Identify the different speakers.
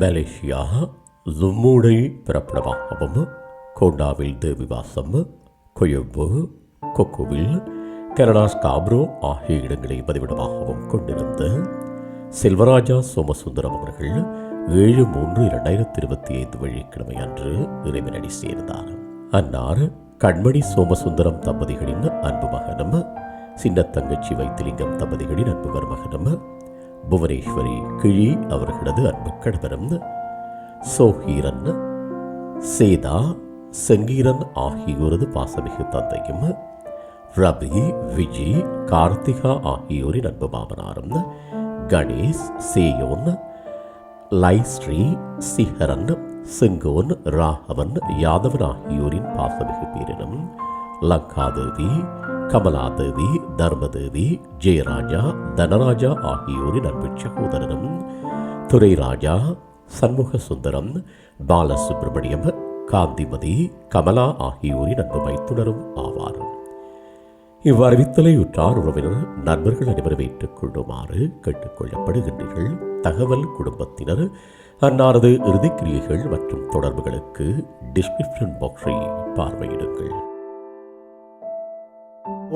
Speaker 1: Malaysia லும்மூடை பிறப்பிடமாகவும் கோண்டாவில் தேவிவாசம் கொழும்பு கொக்குவில் கனடா ஸ்காப்ரோ ஆகிய இடங்களை பதிவிடமாகவும் கொண்டிருந்த செல்வராஜா சோமசுந்தரம் அவர்கள் ஏழு மூன்று இரண்டாயிரத்தி இருபத்தி ஐந்து வெள்ளிக்கிழமை அன்று இறைவனடி சேர்ந்தார். அன்னார் கண்மணி சோமசுந்தரம் தம்பதிகளின் அன்பு மகனும் சின்ன தங்கச்சி வைத்திலிங்கம் தம்பதிகளின் அன்பு மருமகனும் புவனேஸ்வரி கிழி அவர்களது அன்பு கணவரும் சோஹீரன் சேதா செங்கீரன் ஆகியோரது பாசமிகு தந்தையும் ரவி விஜி கார்த்திகா ஆகியோரின் அன்பு மாமனாரும் கணேஷ் சேயோன் லைஸ்ரீ சிஹரன் செங்கோன் ராகவன் யாதவன் ஆகியோரின் பாசமிகு பேரினும் லங்காதேவி கமலாதேவி தர்மதேவி ஜெயராஜா தனராஜா ஆகியோரின் அன்பு சகோதரனும் துரைராஜா சண்முக சுந்தரம் பாலசுப்ரமணியம் காந்திமதி கமலா ஆகியோரின் அன்பு மைத்துனரும் ஆவார். இவ்வறிவித்தலை உற்றார் உறவினர் நண்பர்கள் அனைவரும் ஏற்றுக் கொள்ளுமாறு கேட்டுக்கொள்ளப்படுகின்றீர்கள் தகவல் குடும்பத்தினர் அன்னாரது இறுதிக்கிரியைகள் மற்றும் தொடர்புகளுக்கு டிஸ்கிரிப்ஷன் பாக்ஸை பார்வையிடுங்கள்.